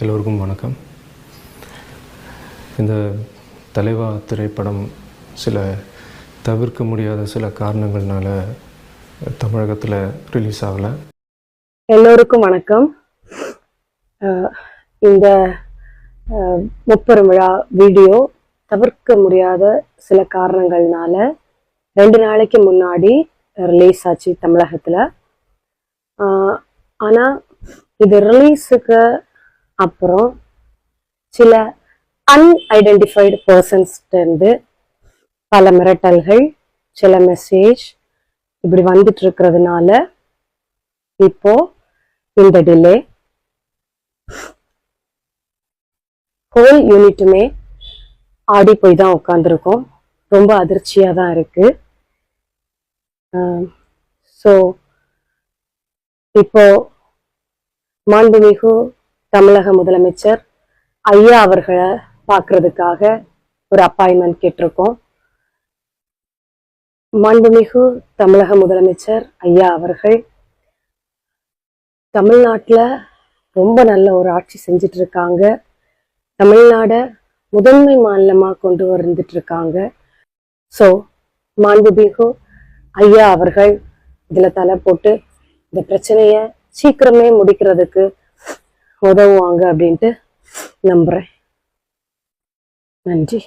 எல்லோருக்கும் வணக்கம். இந்த தலைவா திரைப்படம் சில தவிர்க்க முடியாத சில காரணங்கள்னால தமிழகத்தில் ரிலீஸ் ஆகலை. எல்லோருக்கும் வணக்கம். இந்த அஹ், முப்பெரும் விழா வீடியோ தவிர்க்க முடியாத சில காரணங்கள்னால ரெண்டு நாளைக்கு முன்னாடி ரிலீஸ் ஆச்சு தமிழகத்தில். ஆனால் இது ரிலீஸுக்கு அப்புறம் சில அன்ஐடென்டிஃபைடு பர்சன்ஸ்டேருந்து பல மிரட்டல்கள் சில மெசேஜ் இப்படி வந்துட்டு இருக்கிறதுனால இப்போ இந்த டிலே ஹோல் யூனிட்டுமே ஆடி போய் தான் உட்காந்துருக்கோம் ரொம்ப அதிர்ச்சியாக தான் இருக்கு. ஸோ இப்போ மாண்புமிகு தமிழக முதலமைச்சர் ஐயா அவர்களை பார்க்கறதுக்காக ஒரு அப்பாயின்மெண்ட் கேட்டிருக்கோம். மாண்புமிகு தமிழக முதலமைச்சர் ஐயா அவர்கள் தமிழ்நாட்டில் ரொம்ப நல்ல ஒரு ஆட்சி செஞ்சுட்டு இருக்காங்க தமிழ்நாடை முதன்மை மாநிலமாக கொண்டு வந்துட்டு இருக்காங்க ஸோ மாண்புமிகு ஐயா அவர்கள் இதில் தலை போட்டு இந்த பிரச்சனையை சீக்கிரமே முடிக்கிறதுக்கு உதவுவாங்க அப்படின்ட்டு நம்புகிறேன் நன்றி.